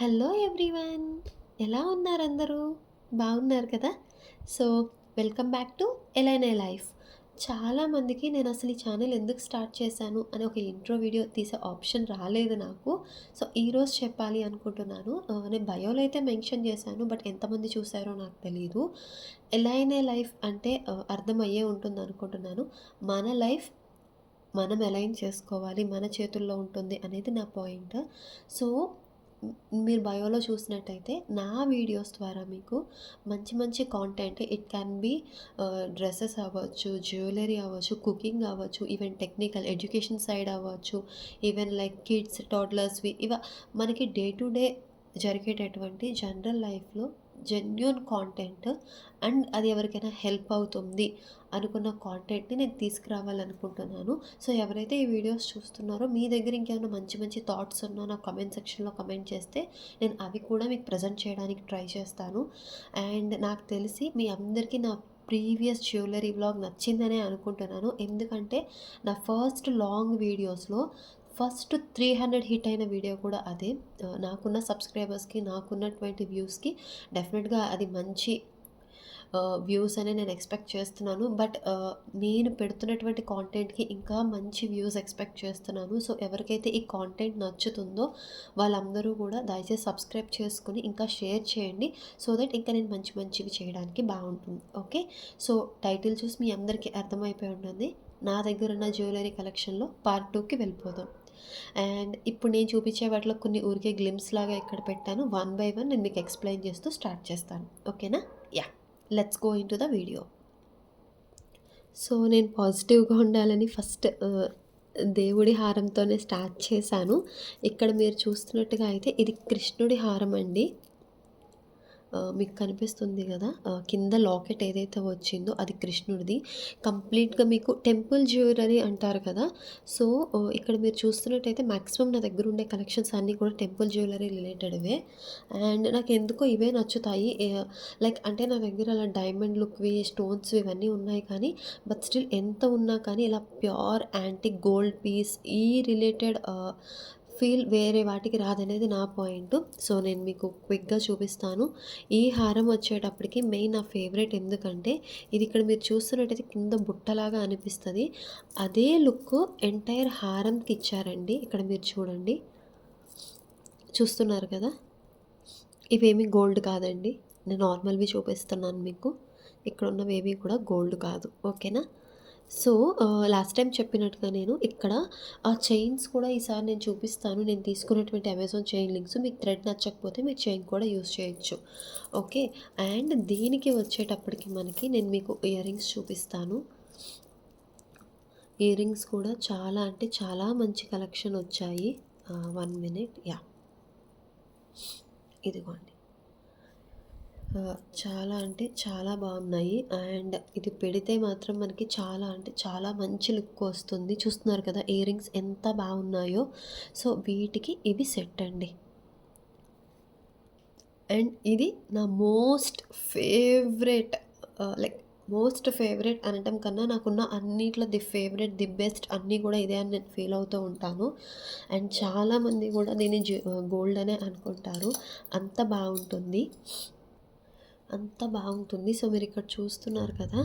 Hello everyone. ఎలా ఉన్నారు అందరూ? బాగున్నారు కదా? So welcome back to Elaina life. చాలామందికి నేను అసలు ఈ ఛానల్ ఎందుకు స్టార్ట్ చేశాను అని ఒక ఇంట్రో వీడియో తీసే ఆప్షన్ రాలేదు నాకు. సో ఈరోజు చెప్పాలి అనుకుంటున్నాను. నేను బయోలో అయితే మెన్షన్ చేశాను బట్ ఎంతమంది చూసారో నాకు తెలియదు ఎలైనా లైఫ్ అంటే అర్థమయ్యే ఉంటుంది అనుకుంటున్నాను. మన లైఫ్ మనం ఎలైన్ చేసుకోవాలి మన చేతుల్లో ఉంటుంది అనేది నా పాయింట్. సో మీరు బయోలో చూసినట్టయితే నా వీడియోస్ ద్వారా మీకు మంచి మంచి content it can be dresses అవ్వచ్చు జ్యువెలరీ అవ్వచ్చు కుకింగ్ అవ్వచ్చు ఈవెన్ టెక్నికల్ ఎడ్యుకేషన్ సైడ్ అవ్వచ్చు ఈవెన్ లైక్ కిడ్స్ టోడ్లర్స్వి ఇవ మనకి డే టు డే జరిగేటటువంటి జనరల్ లైఫ్లో జెన్యున్ కాంటెంట్ అండ్ అది ఎవరికైనా హెల్ప్ అవుతుంది అనుకున్న కాంటెంట్ని నేను తీసుకురావాలనుకుంటున్నాను. సో ఎవరైతే ఈ వీడియోస్ చూస్తున్నారో మీ దగ్గర ఇంకేమైనా మంచి మంచి థాట్స్ ఉన్నా నా కమెంట్ సెక్షన్లో కమెంట్ చేస్తే నేను అవి కూడా మీకు ప్రజెంట్ చేయడానికి ట్రై చేస్తాను. అండ్ నాకు తెలిసి మీ అందరికీ నా ప్రీవియస్ జ్యువెలరీ బ్లాగ్ నచ్చిందనే అనుకుంటున్నాను. ఎందుకంటే నా ఫస్ట్ లాంగ్ వీడియోస్లో ఫస్ట్ త్రీ హండ్రెడ్ హిట్ అయిన వీడియో కూడా అదే. నాకున్న సబ్స్క్రైబర్స్కి నాకున్నటువంటి వ్యూస్కి డెఫినెట్గా అది మంచి వ్యూస్ అనే నేను ఎక్స్పెక్ట్ చేస్తున్నాను. బట్ నేను పెడుతున్నటువంటి కాంటెంట్కి ఇంకా మంచి వ్యూస్ ఎక్స్పెక్ట్ చేస్తున్నాను. సో ఎవరికైతే ఈ కాంటెంట్ నచ్చుతుందో వాళ్ళందరూ కూడా దయచేసి సబ్స్క్రైబ్ చేసుకుని ఇంకా షేర్ చేయండి. సో దట్ ఇంకా నేను మంచి మంచివి చేయడానికి బాగుంటుంది. ఓకే? సో టైటిల్ చూసి మీ అందరికీ అర్థమైపోయి ఉంటుంది. నా దగ్గర ఉన్న జ్యువెలరీ కలెక్షన్లో పార్ట్ టూకి వెళ్ళిపోదాం. అండ్ ఇప్పుడు నేను చూపించే వాటిలో కొన్ని ఊరికే గ్లిమ్స్ లాగా ఇక్కడ పెట్టాను. వన్ బై వన్ నేను మీకు ఎక్స్ప్లెయిన్ చేస్తూ స్టార్ట్ చేస్తాను. ఓకేనా? Yeah let's go into the video so నేను పాజిటివ్గా ఉండాలని ఫస్ట్ uh, దేవుడి హారంతోనే స్టార్ట్ చేశాను. ఇక్కడ మీరు చూస్తున్నట్టుగా అయితే ఇది కృష్ణుడి హారం అండి. మీకు కనిపిస్తుంది కదా? కింద లాకెట్ ఏదైతే వచ్చిందో అది కృష్ణుడిది. కంప్లీట్గా మీకు టెంపుల్ జ్యువెలరీ అంటారు కదా? సో ఇక్కడ మీరు చూస్తున్నట్టయితే మ్యాక్సిమం నా దగ్గర ఉండే కలెక్షన్స్ అన్నీ కూడా టెంపుల్ జ్యువెలరీ రిలేటెడ్వే. అండ్ నాకు ఎందుకో ఇవే నచ్చుతాయి. లైక్ అంటే నా దగ్గర అలా డైమండ్ లుక్వి స్టోన్స్ ఇవన్నీ ఉన్నాయి కానీ బట్ స్టిల్ ఎంత ఉన్నా కానీ ఇలా ప్యూర్ యాంటిక్ గోల్డ్ పీస్ ఈ రిలేటెడ్ ఫీల్ వేరే వాటికి రాదనేది నా పాయింట్. సో నేను మీకు క్విక్గా చూపిస్తాను. ఈ హారం వచ్చేటప్పటికి మెయిన్ నా ఫేవరెట్ ఎందుకంటే ఇది ఇక్కడ మీరు చూస్తున్నట్టయితే కింద బుట్టలాగా అనిపిస్తుంది. అదే లుక్ ఎంటైర్ హారంకి ఇచ్చారండి. ఇక్కడ మీరు చూడండి. చూస్తున్నారు కదా? ఇవేమి గోల్డ్ కాదండి. నేను నార్మల్వి చూపిస్తున్నాను మీకు. ఇక్కడ ఉన్నవేవి కూడా గోల్డ్ కాదు. ఓకేనా? సో లాస్ట్ టైం చెప్పినట్టుగా నేను ఇక్కడ ఆ చైన్స్ కూడా ఈసారి నేను చూపిస్తాను. నేను తీసుకున్నటువంటి అమెజాన్ చైన్ లింక్స్ మీకు థ్రెడ్ నచ్చకపోతే మీరు చైన్ కూడా యూస్ చేయొచ్చు. ఓకే అండ్ దీనికి వచ్చేటప్పటికి మనకి నేను మీకు ఇయర్ రింగ్స్ చూపిస్తాను. ఇయర్ రింగ్స్ కూడా చాలా అంటే చాలా మంచి కలెక్షన్ వచ్చాయి. వన్ మినిట్ యా ఇదిగోండి. చాలా అంటే చాలా బాగున్నాయి. అండ్ ఇది పెడితే మాత్రం మనకి చాలా అంటే చాలా మంచి లుక్ వస్తుంది. చూస్తున్నారు కదా ఇయర్ రింగ్స్ ఎంత బాగున్నాయో. సో వీటికి ఇవి సెట్ అండి. అండ్ ఇది నా most favourite like most favourite అనటం కన్నా నాకున్న అన్నిట్లో ది ఫేవరెట్ ది బెస్ట్ అన్నీ కూడా ఇదే అని నేను ఫీల్ అవుతూ ఉంటాను. అండ్ చాలామంది కూడా దీన్ని గోల్డ్ అనే అనుకుంటారు. అంత బాగుంటుంది. అంత బాగుంటుంది. సో మీరు ఇక్కడ చూస్తున్నారు కదా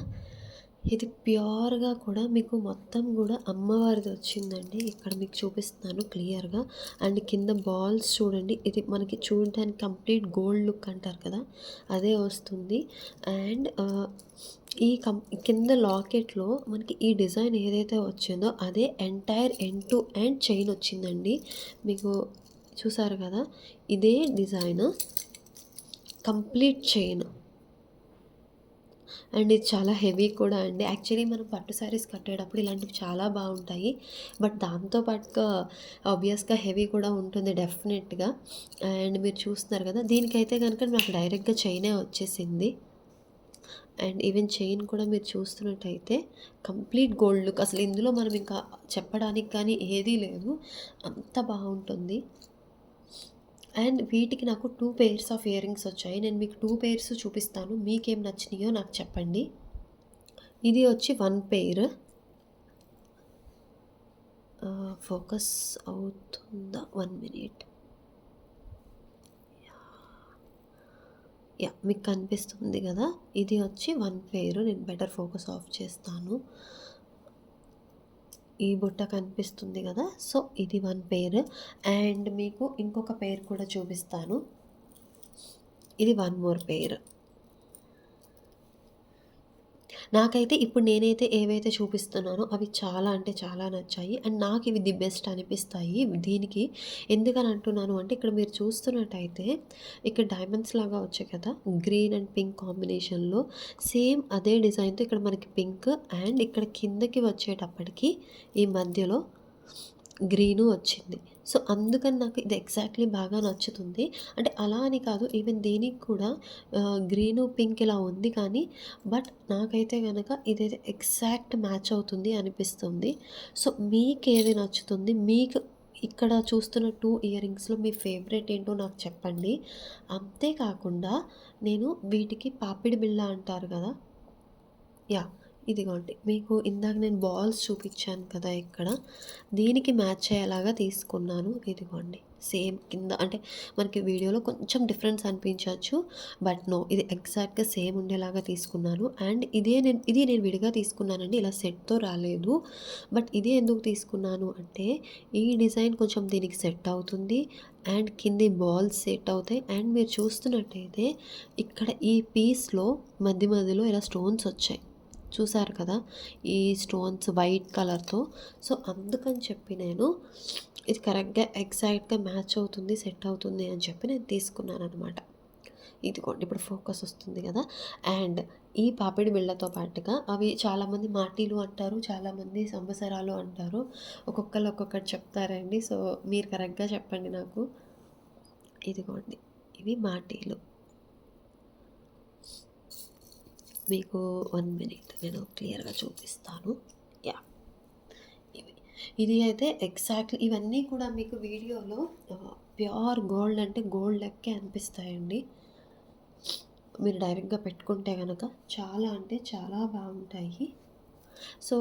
ఇది ప్యూర్గా కూడా మీకు మొత్తం కూడా అమ్మవారిది వచ్చిందండి. ఇక్కడ మీకు చూపిస్తున్నాను క్లియర్గా. అండ్ కింద బాల్స్ చూడండి ఇది మనకి చూడడానికి కంప్లీట్ గోల్డ్ లుక్ అంటారు కదా అదే వస్తుంది. అండ్ ఈ కం కింద లాకెట్లో మనకి ఈ డిజైన్ ఏదైతే వచ్చిందో అదే entire end to end chain వచ్చిందండి. మీకు చూసారు కదా ఇదే డిజైన్. Complete chain. అండ్ ఇది చాలా హెవీ కూడా అండి. యాక్చువల్లీ మనం పట్టు శారీస్ కట్టేటప్పుడు ఇలాంటివి చాలా బాగుంటాయి. బట్ దాంతో పాటుగా ఆబ్వియస్గా హెవీ కూడా ఉంటుంది డెఫినెట్గా. అండ్ మీరు చూస్తున్నారు కదా దీనికైతే కనుక నాకు డైరెక్ట్గా చైనే వచ్చేసింది. అండ్ ఈవెన్ చైన్ కూడా మీరు చూస్తున్నట్టయితే కంప్లీట్ గోల్డ్ లుక్. అసలు ఇందులో మనం ఇంకా చెప్పడానికి కానీ ఏదీ లేదు అంత బాగుంటుంది. అండ్ వీటికి నాకు two pairs of ear rings వచ్చాయి. నేను మీకు టూ పెయిర్స్ చూపిస్తాను. మీకేం నచ్చినాయో నాకు చెప్పండి. ఇది వచ్చి వన్ పెయిర్ ఫోకస్ అవుతుందా? One minute. యా మీకు కనిపిస్తుంది కదా? ఇది వచ్చి వన్ పెయిర్ నేను బెటర్ ఫోకస్ ఆఫ్ చేస్తాను. ఈ బుట్ట కనిపిస్తుంది కదా? సో, ఇది వన్ పేర్. అండ్ మీకు ఇంకొక పేరు కూడా చూపిస్తాను. ఇది వన్ మోర్ పేరు. నాకైతే ఇప్పుడు నేనైతే ఏవైతే చూపిస్తున్నానో అవి చాలా అంటే చాలా నచ్చాయి. అండ్ నాకు ఇవి ది బెస్ట్ అనిపిస్తాయి దీనికి. ఎందుకని అంటున్నాను అంటే ఇక్కడ మీరు చూస్తున్నట్టయితే ఇక్కడ డైమండ్స్ లాగా వచ్చాయి కదా! గ్రీన్ అండ్ పింక్ కాంబినేషన్‌లో సేమ్ అదే డిజైన్‌తో ఇక్కడ మనకి పింక్ అండ్ ఇక్కడ కిందకి వచ్చేటప్పటికి ఈ మధ్యలో గ్రీను వచ్చింది. సో, అందుకని నాకు ఇది ఎగ్జాక్ట్‌లీ బాగా నచ్చుతుంది. అంటే అలా అని కాదు ఈవెన్ దీనికి కూడా గ్రీన్ గ్రీను, పింక్ ఇలా ఉంది కానీ బట్ నాకైతే కనుక ఇదైతే ఎగ్జాక్ట్ మ్యాచ్ అవుతుంది అనిపిస్తుంది. సో, మీకు ఏది నచ్చుతుంది? మీకు ఇక్కడ చూస్తున్న టూ ఇయర్ రింగ్స్‌లో మీ ఫేవరెట్ ఏంటో నాకు చెప్పండి. అంతేకాకుండా నేను వీటికి పాపిడి బిళ్ళ అంటారు కదా యా ఇదిగోండి. మీకు ఇందాక నేను బాల్స్ చూపించాను కదా! ఇక్కడ. దీనికి మ్యాచ్ అయ్యేలాగా తీసుకున్నాను. ఇదిగోండి. సేమ్ కింద అంటే మనకి వీడియోలో కొంచెం డిఫరెన్స్ అనిపించవచ్చు బట్ నో ఇది ఎగ్జాక్ట్‌గా సేమ్ ఉండేలాగా తీసుకున్నాను. అండ్ ఇదే నేను ఇది నేను విడిగా తీసుకున్నానండి. ఇలా సెట్‌తో రాలేదు. బట్ ఇదే ఎందుకు తీసుకున్నాను అంటే ఈ డిజైన్ కొంచెం దీనికి సెట్ అవుతుంది. అండ్ కింది బాల్స్ సెట్ అవుతాయి. అండ్ మీరు చూస్తున్నట్టయితే ఇక్కడ ఈ పీస్‌లో మధ్య మధ్యలో ఇలా స్టోన్స్ వచ్చాయి. చూసారు కదా! ఈ స్టోన్స్ వైట్ కలర్‌తో. సో, అందుకని చెప్పి నేను ఇది కరెక్ట్‌గా ఎగ్జాక్ట్‌గా మ్యాచ్ అవుతుంది, సెట్ అవుతుంది అని చెప్పి నేను తీసుకున్నాను అనమాట ఇదిగోండి ఇప్పుడు ఫోకస్ వస్తుంది కదా అండ్ ఈ పాపిడి బిళ్ళతో పాటుగా అవి చాలామంది మాటీలు అంటారు. చాలామంది సంవత్సరాలు అంటారు. ఒక్కొక్కరు ఒక్కొక్కటి చెప్తారండి. సో, మీరు కరెక్ట్‌గా చెప్పండి నాకు. ఇదిగోండి. ఇవి మాటీలు. మీకు వన్ మినిట్ నేను క్లియర్‌గా చూపిస్తాను. యా ఇవి. ఇది అయితే ఎగ్జాక్ట్‌లీ ఇవన్నీ కూడా మీకు వీడియోలో ప్యూర్ గోల్డ్ అంటే గోల్డ్ లెక్కే అనిపిస్తాయండి. మీరు డైరెక్ట్‌గా పెట్టుకుంటే కనుక చాలా అంటే చాలా బాగుంటాయి. సో,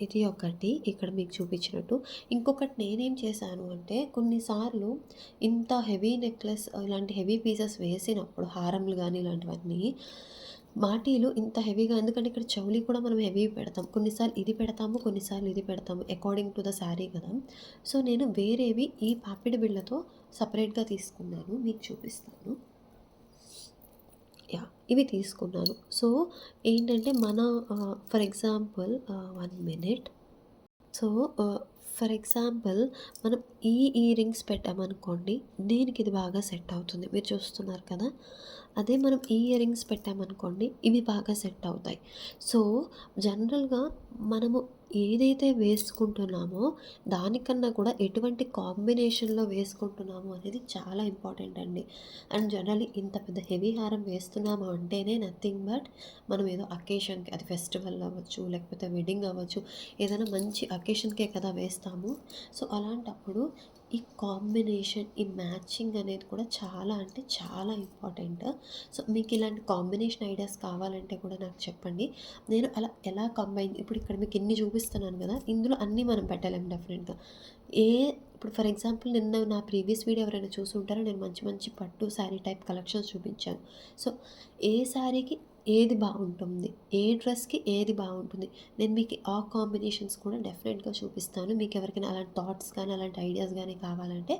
ఇది ఒకటి ఇక్కడ మీకు చూపించినట్టు. ఇంకొకటి నేనేం చేశాను అంటే కొన్నిసార్లు ఇంత హెవీ నెక్లెస్ ఇలాంటి హెవీ పీసెస్ వేసినప్పుడు హారములు కానీ ఇలాంటివన్నీ మాటీలు ఇంత హెవీగా ఎందుకంటే ఇక్కడ చెవులి కూడా మనం హెవీ పెడతాం. కొన్నిసార్లు ఇది పెడతాము. కొన్నిసార్లు ఇది పెడతాము. అకార్డింగ్ టు ద శారీ కదా! సో, నేను వేరేవి ఈ పాపిడి బిళ్ళతో సపరేట్గా తీసుకున్నాను. మీకు చూపిస్తాను. యా ఇవి తీసుకున్నాను. సో, ఏంటంటే మన for example one minute. So, for example మనం ఈ ఇయర్ రింగ్స్ పెట్టామనుకోండి. దీనికి ఇది బాగా సెట్ అవుతుంది. మీరు చూస్తున్నారు కదా! అదే మనం ఈ ఇయర్ రింగ్స్ పెట్టామనుకోండి. ఇవి బాగా సెట్ అవుతాయి. సో, జనరల్‌గా మనము ఏదైతే వేసుకుంటున్నామో దానికన్నా కూడా ఎటువంటి కాంబినేషన్‌లో వేసుకుంటున్నామో అనేది చాలా ఇంపార్టెంట్ అండి. అండ్ జనరల్లీ ఇంత పెద్ద హెవీ హారం వేస్తున్నాము అంటేనే నథింగ్ బట్ మనం ఏదో అకేషన్‌కి అది ఫెస్టివల్ అవ్వచ్చు, లేకపోతే వెడ్డింగ్ అవ్వచ్చు. ఏదైనా మంచి అకేషన్‌కే కదా వేస్తాము. సో, అలాంటప్పుడు ఈ కాంబినేషన్, ఈ మ్యాచింగ్ అనేది కూడా చాలా అంటే చాలా ఇంపార్టెంట్. సో, మీకు ఇలాంటి కాంబినేషన్ ఐడియాస్ కావాలంటే కూడా నాకు చెప్పండి. నేను అలా ఎలా కంబైన్ ఇప్పుడు ఇక్కడ మీకు ఎన్ని చూపిస్తున్నాను కదా! ఇందులో అన్నీ మనం పెట్టలేము డెఫినెట్‌గా. ఏ ఇప్పుడు ఫర్ ఎగ్జాంపుల్ నిన్న నా ప్రీవియస్ వీడియో ఎవరైనా చూసుంటారో నేను మంచి మంచి పట్టు శారీ టైప్ కలెక్షన్స్ చూపించాను. సో, ఏ శారీకి ఏది బాగుంటుంది? ఏ డ్రెస్‌కి ఏది బాగుంటుంది? నేను మీకు ఆ కాంబినేషన్స్ కూడా డెఫినెట్‌గా చూపిస్తాను. మీకు ఎవరికైనా అలాంటి థాట్స్ కానీ అలాంటి ఐడియాస్ కానీ కావాలంటే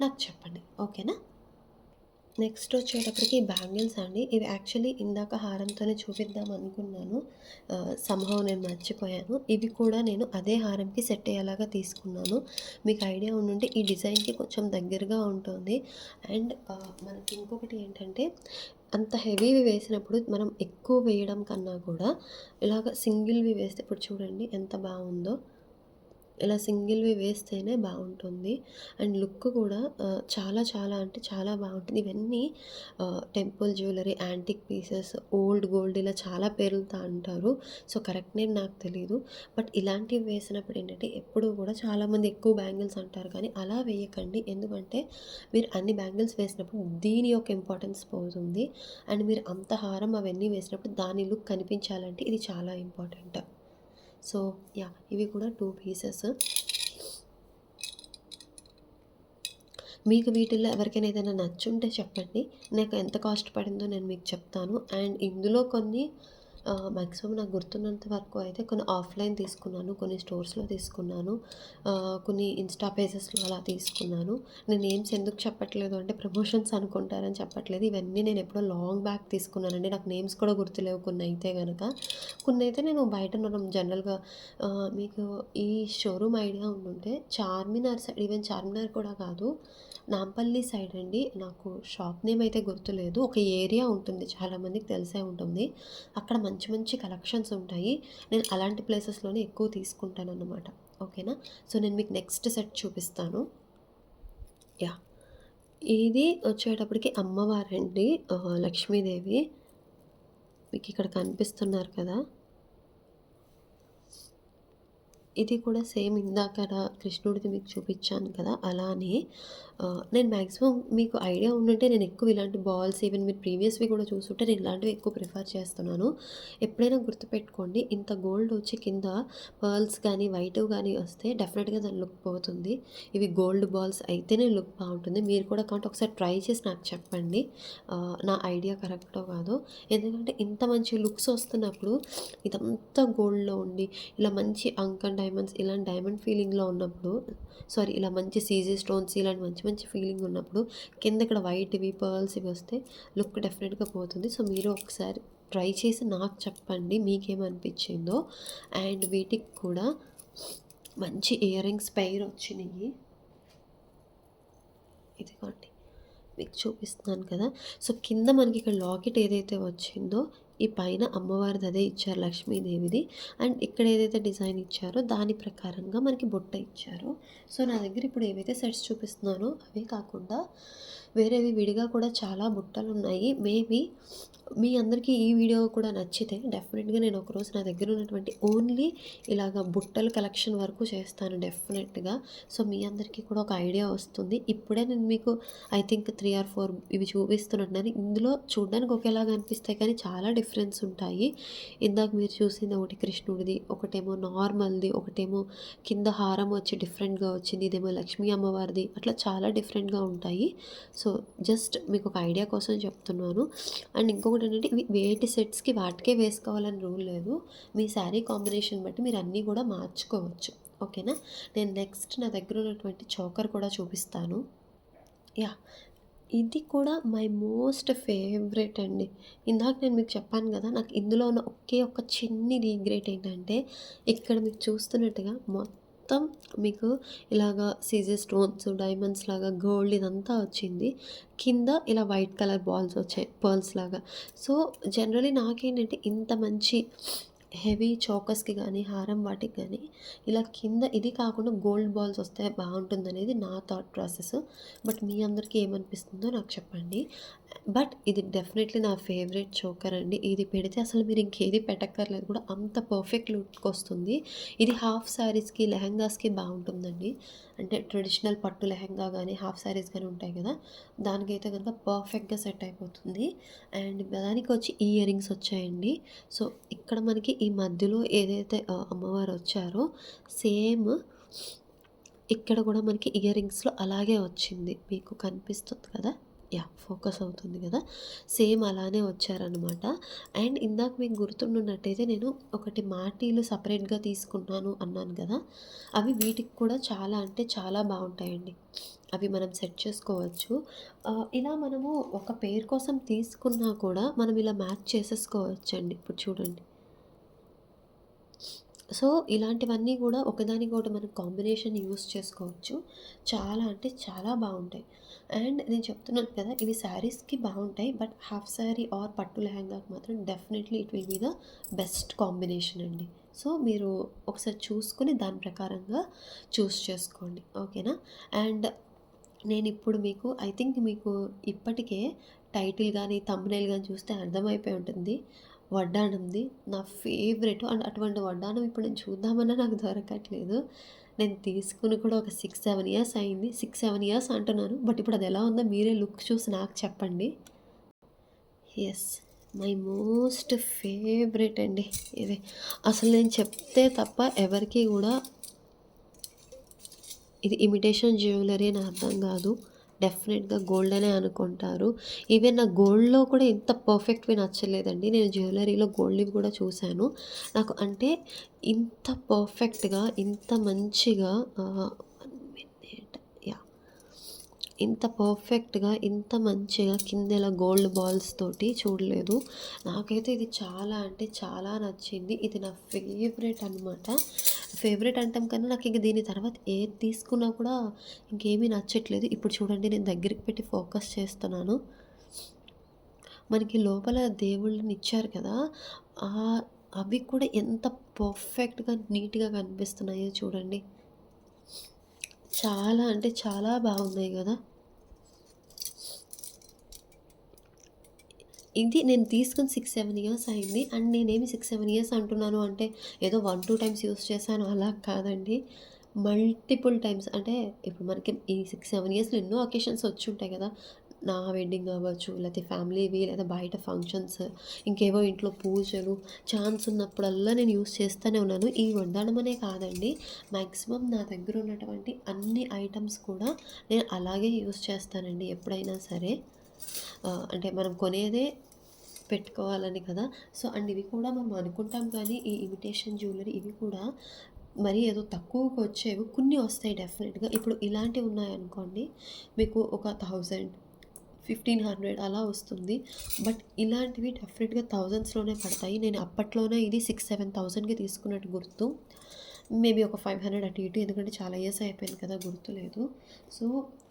నాకు చెప్పండి. ఓకేనా? నెక్స్ట్ వచ్చేటప్పటికి బ్యాంగిల్స్ అండి. ఇవి యాక్చువల్లీ ఇందాక హారంతోనే చూపిద్దాం అనుకున్నాను. సంభవం నేను మర్చిపోయాను. ఇవి కూడా నేను అదే హారంకి సెట్ అయ్యేలాగా తీసుకున్నాను. మీకు ఐడియా ఉండుంటే ఈ డిజైన్‌కి కొంచెం దగ్గరగా ఉంటుంది. అండ్ మనకి ఇంకొకటి ఏంటంటే అంత హెవీవి వేసినప్పుడు మనం ఎక్కువ వేయడం కన్నా కూడా ఇలాగ సింగిల్‌వి వేస్తే ఇప్పుడు చూడండి ఎంత బాగుందో. ఇలా సింగిల్‌వి వేస్తేనే బాగుంటుంది. అండ్ లుక్ కూడా చాలా చాలా అంటే చాలా బాగుంటుంది. ఇవన్నీ temple jewellery, antique pieces, old gold ఇలా చాలా పేర్లతో అంటారు. సో, కరెక్ట్ నేమ్ నాకు తెలీదు. బట్ ఇలాంటివి వేసినప్పుడు ఏంటంటే ఎప్పుడూ కూడా చాలామంది ఎక్కువ బ్యాంగిల్స్ అంటారు కానీ అలా వేయకండి. ఎందుకంటే మీరు అన్ని బ్యాంగిల్స్ వేసినప్పుడు దీని యొక్క ఇంపార్టెన్స్ పోతుంది. అండ్ మీరు అంత హారం అవన్నీ వేసినప్పుడు దాని లుక్ కనిపించాలంటే ఇది చాలా ఇంపార్టెంట్. సో, యా ఇవి కూడా టూ పీసెస్. మీకు వీటిల్లో ఎవరికైనా ఏదైనా నచ్చుంటే చెప్పండి నాకు ఎంత కాస్ట్ పడిందో నేను మీకు చెప్తాను అండ్ ఇందులో కొన్ని మ్యాక్సిమం నాకు గుర్తున్నంత వరకు అయితే కొన్ని ఆఫ్లైన్ తీసుకున్నాను కొన్ని స్టోర్స్లో తీసుకున్నాను కొన్ని ఇన్స్టా పేజెస్లో అలా తీసుకున్నాను. నేను నేమ్స్ ఎందుకు చెప్పట్లేదు అంటే ప్రమోషన్స్ అనుకుంటారని చెప్పట్లేదు. ఇవన్నీ నేను ఎప్పుడో లాంగ్ బ్యాక్ తీసుకున్నానండి. నాకు నేమ్స్ కూడా గుర్తులేవు కొన్ని అయితే కనుక కొన్ని అయితే నేను బయట మనం జనరల్గా మీకు ఈ షోరూమ్ ఐడియా ఉండుంటే చార్మినార్ సైడ్ ఈవెన్ చార్మినార్ కూడా కాదు నాంపల్లి సైడ్ అండి. నాకు షాప్ నేమ్ అయితే గుర్తులేదు. ఒక ఏరియా ఉంటుంది. చాలామందికి తెలిసే ఉంటుంది. అక్కడ మంచి మంచి మంచి కలెక్షన్స్ ఉంటాయి. నేను అలాంటి ప్లేసెస్లోనే ఎక్కువ తీసుకుంటాను అన్నమాట ఓకేనా? సో నేను మీకు నెక్స్ట్ సెట్ చూపిస్తాను. యా. ఇది వచ్చేటప్పటికి అమ్మవారండి లక్ష్మీదేవి. మీకు ఇక్కడ కనిపిస్తున్నారు కదా? ఇది కూడా సేమ్ ఇందాక కృష్ణుడిది మీకు చూపించాను కదా అలానే నేను మ్యాక్సిమం మీకు ఐడియా ఉండుంటే నేను ఎక్కువ ఇలాంటి బాల్స్ ఈవెన్ మీరు ప్రీవియస్వి కూడా చూసుంటే నేను ఇలాంటివి ఎక్కువ ప్రిఫర్ చేస్తున్నాను. ఎప్పుడైనా గుర్తుపెట్టుకోండి ఇంత గోల్డ్ వచ్చి కింద పర్ల్స్ కానీ వైట్ కానీ వస్తే డెఫినెట్గా దాని లుక్ పోతుంది. ఇవి గోల్డ్ బాల్స్ అయితేనే లుక్ బాగుంటుంది. మీరు కూడా కాబట్టి ఒకసారి ట్రై చేసి నాకు చెప్పండి. నా ఐడియా కరెక్టో కాదో. ఎందుకంటే ఇంత మంచి లుక్స్ వస్తున్నప్పుడు ఇదంతా గోల్డ్లో ఉండి ఇలా మంచి అంకండ డైమండ్స్ ఇలాంటి డైమండ్ ఫీలింగ్లో ఉన్నప్పుడు సారీ ఇలా మంచి సీజీ స్టోన్స్ ఇలాంటి మంచి మంచి ఫీలింగ్ ఉన్నప్పుడు కింద ఇక్కడ వైట్వి పర్ల్స్ ఇవి వస్తే లుక్ డెఫినెట్గా పోతుంది. సో మీరు ఒకసారి ట్రై చేసి నాకు చెప్పండి మీకేమనిపించిందో. అండ్ వీటికి కూడా మంచి ఇయర్ రింగ్స్ పైర్ వచ్చినాయి. ఇదిగోండి మీకు చూపిస్తున్నాను కదా. సో కింద మనకి ఇక్కడ లాకెట్ ఏదైతే వచ్చిందో ఈ పైన అమ్మవారిది అదే ఇచ్చారు లక్ష్మీదేవిది. అండ్ ఇక్కడ ఏదైతే డిజైన్ ఇచ్చారో దాని ప్రకారంగా మనకి బొట్ట ఇచ్చారు. సో నా దగ్గర ఇప్పుడు ఏవైతే సెట్స్ చూపిస్తున్నానో అవే కాకుండా వేరేవి విడిగా కూడా చాలా బుట్టలు ఉన్నాయి మేబీ మీ అందరికీ ఈ వీడియో కూడా నచ్చితే డెఫినెట్గా నేను ఒకరోజు నా దగ్గర ఉన్నటువంటి ఓన్లీ ఇలాగ బుట్టల కలెక్షన్ వరకు చేస్తాను డెఫినెట్గా. సో మీ అందరికీ కూడా ఒక ఐడియా వస్తుంది. ఇప్పుడే నేను మీకు I think three or four ఇవి చూపిస్తున్నట్టున్నాను ఇందులో చూడడానికి ఒకేలాగా అనిపిస్తాయి కానీ చాలా డిఫరెన్స్ ఉంటాయి. ఇందాక మీరు చూసింది ఒకటి కృష్ణుడిది ఒకటేమో నార్మల్ది ఒకటేమో కింద హారం వచ్చి డిఫరెంట్గా వచ్చింది ఇదేమో లక్ష్మీ అమ్మవారిది అట్లా చాలా డిఫరెంట్గా ఉంటాయి. సో జస్ట్ మీకు ఒక ఐడియా కోసం చెప్తున్నాను. అండ్ ఇంకొకటి ఏంటంటే ఇవి వేటి సెట్స్కి వాటికే వేసుకోవాలని రూల్ లేదు. మీ శారీ కాంబినేషన్ బట్టి మీరు అన్నీ కూడా మార్చుకోవచ్చు. ఓకేనా? నేను నెక్స్ట్ నా దగ్గర ఉన్నటువంటి చోకర్ కూడా చూపిస్తాను. యా. ఇది కూడా మై మోస్ట్ ఫేవరెట్ అండి. ఇందాక నేను మీకు చెప్పాను కదా నాకు ఇందులో ఉన్న ఒకే ఒక చిన్ని రీగ్రేట్ ఏంటంటే ఇక్కడ మీకు చూస్తున్నట్టుగా మొత్తం మొత్తం మీకు ఇలాగా సీజర్ స్టోన్స్ డైమండ్స్ లాగా గోల్డ్ ఇదంతా వచ్చింది. కింద ఇలా వైట్ కలర్ బాల్స్ వచ్చాయి పర్ల్స్ లాగా. సో జనరలీ నాకేంటంటే ఇంత మంచి హెవీ చోకస్కి కానీ హారం వాటికి కానీ ఇలా కింద ఇది కాకుండా గోల్డ్ బాల్స్ వస్తే బాగుంటుంది అనేది నా థాట్ ప్రాసెస్. బట్ మీ అందరికీ ఏమనిపిస్తుందో నాకు చెప్పండి. బట్ ఇది డెఫినెట్లీ నా ఫేవరెట్ చోకర్ అండి. ఇది పెడితే అసలు మీరు ఇంకేది పెట్టక్కర్లేదు కూడా అంత పర్ఫెక్ట్ లుక్ వస్తుంది ఇది హాఫ్ శారీస్కి లెహంగాస్కి బాగుంటుందండి. అంటే ట్రెడిషనల్ పట్టు లెహంగా కానీ హాఫ్ శారీస్ కానీ ఉంటాయి కదా దానికైతే కనుక పర్ఫెక్ట్గా సెట్ అయిపోతుంది. అండ్ దానికి వచ్చి ఇయర్ రింగ్స్ వచ్చాయండి. సో ఇక్కడ మనకి ఈ మధ్యలో ఏదైతే అమ్మవారు వచ్చారో సేమ్ ఇక్కడ కూడా మనకి ఇయర్ రింగ్స్లో అలాగే వచ్చింది. మీకు కనిపిస్తుంది కదా? యా ఫోకస్ అవుతుంది కదా. సేమ్ అలానే వచ్చారనమాట. అండ్ ఇందాక మీకు గుర్తుండున్నట్టయితే నేను ఒకటి మాటీలు సపరేట్గా తీసుకున్నాను అన్నాను కదా. అవి వీటికి కూడా చాలా అంటే చాలా బాగుంటాయండి. అవి మనం సెట్ చేసుకోవచ్చు. ఇలా మనము ఒక పేరు కోసం తీసుకున్నా కూడా మనం ఇలా మ్యాచ్ చేసేసుకోవచ్చండి. ఇప్పుడు చూడండి. సో ఇలాంటివన్నీ కూడా ఒకదానికొకటి మనం కాంబినేషన్ యూస్ చేసుకోవచ్చు. చాలా అంటే చాలా బాగుంటాయి. అండ్ నేను చెప్తున్నాను కదా ఇవి శారీస్కి బాగుంటాయి బట్ హాఫ్ శారీ ఆర్ పట్టు లెహంగాకి మాత్రం definitely it will be the best combination అండి. సో మీరు ఒకసారి చూసుకుని దాని ప్రకారంగా చూస్ చేసుకోండి. ఓకేనా? అండ్ నేను ఇప్పుడు మీకు ఐ థింక్ మీకు ఇప్పటికే టైటిల్ కానీ తమ్మునేల్ కానీ చూస్తే అర్థమైపోయి ఉంటుంది. వడ్డానంది నా ఫేవరెట్ అండ్ అటువంటి వడ్డానం ఇప్పుడు నేను చూద్దామన్నా నాకు దొరకట్లేదు. నేను తీసుకుని కూడా ఒక సిక్స్ సెవెన్ ఇయర్స్ అయింది. సిక్స్ సెవెన్ ఇయర్స్ అంటున్నాను. బట్ ఇప్పుడు అది ఎలా ఉందో మీరే లుక్ చూసి నాకు చెప్పండి. ఎస్ మై మోస్ట్ ఫేవరెట్ అండి ఇది. అసలు నేను చెప్తే తప్ప ఎవరికి కూడా ఇది ఇమిటేషన్ జ్యువెలరీ అని అర్థం కాదు. డెఫినెట్‌గా గోల్డ్ అనే అనుకుంటారు. ఈవెన్ నా గోల్డ్‌లో కూడా ఇంత పర్ఫెక్ట్‌వి నచ్చలేదండి. నేను జ్యువెలరీలో గోల్డ్‌వి కూడా చూశాను నాకు అంటే ఇంత పర్ఫెక్ట్‌గా, ఇంత మంచిగా ఇంత పర్ఫెక్ట్‌గా, ఇంత మంచిగా కింద ఇలా గోల్డ్ బాల్స్ తోటి చూడలేదు. నాకైతే ఇది చాలా అంటే చాలా నచ్చింది. ఇది నా ఫేవరెట్ అనమాట. ఫేవరెట్ అంటాం కన్నా నాకు ఇంక దీని తర్వాత ఏది తీసుకున్నా కూడా ఇంకేమీ నచ్చట్లేదు. ఇప్పుడు చూడండి నేను దగ్గరికి పెట్టి ఫోకస్ చేస్తున్నాను. మనకి లోపల దేవుళ్ళని ఇచ్చారు కదా! అవి కూడా ఎంత పర్ఫెక్ట్‌గా, నీట్‌గా కనిపిస్తున్నాయో చూడండి. చాలా అంటే చాలా బాగున్నాయి కదా ఇది నేను తీసుకుని సిక్స్ సెవెన్ ఇయర్స్ అయింది. అండ్ నేనేమి 6, 7 ఇయర్స్ అంటున్నాను అంటే ఏదో 1, 2 టైమ్స్ యూస్ చేశాను అలా కాదండి. మల్టిపుల్ టైమ్స్ అంటే ఇప్పుడు మనకి ఈ 6, 7 ఇయర్స్‌లో ఎన్నో అకేషన్స్ వచ్చి ఉంటాయి కదా! నా వెడ్డింగ్ అవ్వచ్చు, లేకపోతే ఫ్యామిలీవి లేదా బయట ఫంక్షన్స్, ఇంకేవో ఇంట్లో పూజలు, ఛాన్స్ ఉన్నప్పుడల్లా నేను యూజ్ చేస్తూనే ఉన్నాను. ఈ వండడమనే కాదండి. మ్యాక్సిమం నా దగ్గర ఉన్నటువంటి అన్ని ఐటమ్స్ కూడా నేను అలాగే యూజ్ చేస్తానండి ఎప్పుడైనా సరే. అంటే మనం కొనేదే పెట్టుకోవాలని కదా! సో, అండ్ ఇవి కూడా మనం అనుకుంటాం కానీ ఈ ఇమిటేషన్ జ్యువెలరీ ఇవి కూడా మరి ఏదో తక్కువకి వచ్చేవి కొన్ని వస్తాయి డెఫినెట్‌గా. ఇప్పుడు ఇలాంటివి ఉన్నాయనుకోండి మీకు ఒక థౌజండ్ 1000, 1500 అలా వస్తుంది. బట్ ఇలాంటివి డెఫినెట్‌గా థౌజండ్స్లోనే పడతాయి. నేను అప్పట్లోనే ఇది 6, 7000కి తీసుకున్నట్టు గుర్తు. మేబీ ఒక 500 అటు ఇటు ఎందుకంటే చాలా ఇయర్స్ అయిపోయింది కదా! గుర్తులేదు. సో,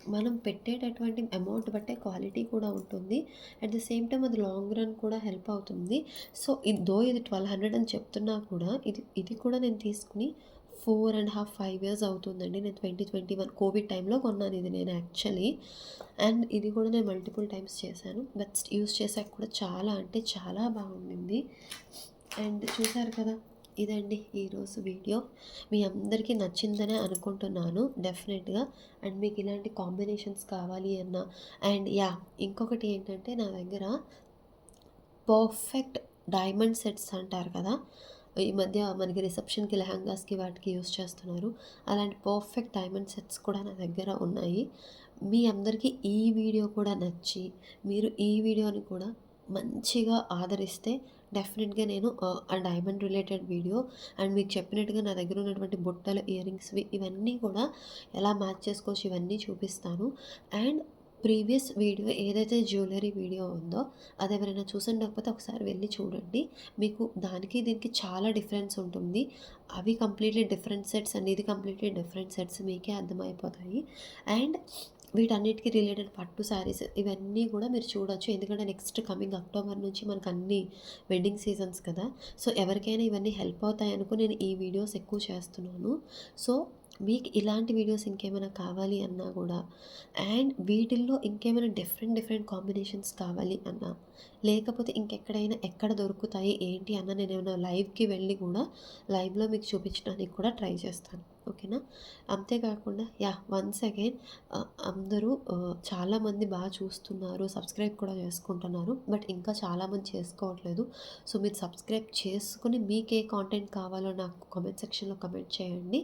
మనం పెట్టేటటువంటి అమౌంట్ బట్టే క్వాలిటీ కూడా ఉంటుంది. అట్ ద సేమ్ టైమ్ అది లాంగ్ రన్ కూడా హెల్ప్ అవుతుంది. సో, ఇది దో ఇది 1200 అని చెప్తున్నా కూడా ఇది ఇది కూడా నేను తీసుకుని 4 ½ 5 ఇయర్స్ అవుతుందండి. నేను 2021 కోవిడ్ టైంలో కొన్నాను ఇది నేను యాక్చువల్లీ. అండ్ ఇది కూడా నేను మల్టిపుల్ టైమ్స్ చేశాను. బట్ యూస్ చేశాక కూడా చాలా అంటే చాలా బాగుండింది. అండ్ చూసారు కదా! ఇదండి ఈరోజు వీడియో. మీ అందరికీ నచ్చిందనే అనుకుంటున్నాను డెఫినెట్‌గా. అండ్ మీకు ఇలాంటి కాంబినేషన్స్ కావాలి అన్న అండ్ యా ఇంకొకటి ఏంటంటే నా దగ్గర పర్ఫెక్ట్ డైమండ్ సెట్స్ అంటారు కదా! ఈ మధ్య మనకి రిసెప్షన్‌కి, లెహంగాస్‌కి వాటికి యూస్ చేస్తున్నారు. అలాంటి పర్ఫెక్ట్ డైమండ్ సెట్స్ కూడా నా దగ్గర ఉన్నాయి. మీ అందరికీ ఈ వీడియో కూడా నచ్చి, మీరు ఈ వీడియోని కూడా మంచిగా ఆదరిస్తే డెఫినెట్‌గా నేను ఆ డైమండ్ రిలేటెడ్ వీడియో అండ్ మీకు చెప్పినట్టుగా నా దగ్గర ఉన్నటువంటి బుట్టలు, ఇయర్ రింగ్స్‌వి ఇవన్నీ కూడా ఎలా మ్యాచ్ చేసుకోవచ్చు ఇవన్నీ చూపిస్తాను. అండ్ ప్రీవియస్ వీడియో ఏదైతే జ్యువెలరీ వీడియో ఉందో అది ఎవరైనా చూసుండకపోతే ఒకసారి వెళ్ళి చూడండి. మీకు దానికి దీనికి చాలా డిఫరెన్స్ ఉంటుంది. అవి కంప్లీట్‌లీ డిఫరెంట్ సెట్స్ అండ్ ఇది కంప్లీట్‌లీ డిఫరెంట్ సెట్స్ మీకే అర్థమైపోతాయి. అండ్ వీటన్నిటికి రిలేటెడ్ పట్టు శారీస్ ఇవన్నీ కూడా మీరు చూడొచ్చు. ఎందుకంటే నెక్స్ట్ కమింగ్ అక్టోబర్ నుంచి మనకు అన్ని వెడ్డింగ్ సీజన్స్ కదా! సో, ఎవరికైనా ఇవన్నీ హెల్ప్ అవుతాయి నేను ఈ వీడియోస్ ఎక్కువ చేస్తున్నాను. సో, మీకు ఇలాంటి వీడియోస్ ఇంకేమైనా కావాలి అన్నా కూడా అండ్ వీటిల్లో ఇంకేమైనా డిఫరెంట్ డిఫరెంట్ కాంబినేషన్స్ కావాలి అన్నా, లేకపోతే ఇంకెక్కడైనా ఎక్కడ దొరుకుతాయి ఏంటి అన్న నేను ఏమైనా లైవ్‌కి వెళ్ళి కూడా లైవ్‌లో మీకు చూపించడానికి కూడా ట్రై చేస్తాను. ఓకేనా? అంతేకాకుండా యా వన్స్ అగైన్ అందరూ చాలామంది బాగా చూస్తున్నారు. సబ్స్క్రైబ్ కూడా చేసుకుంటున్నారు. బట్ ఇంకా చాలామంది చేసుకోవట్లేదు. సో, మీరు సబ్స్క్రైబ్ చేసుకుని మీకు ఏ కాంటెంట్ కావాలో నాకు కామెంట్ సెక్షన్‌లో కమెంట్ చేయండి.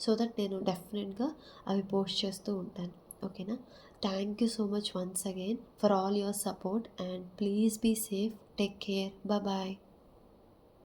సో దట్ నేను డెఫినెట్‌గా అవి పోస్ట్ చేస్తూ ఉంటాను. ఓకేనా? Thank you so much once again for all your support and please be safe. Take care. Bye.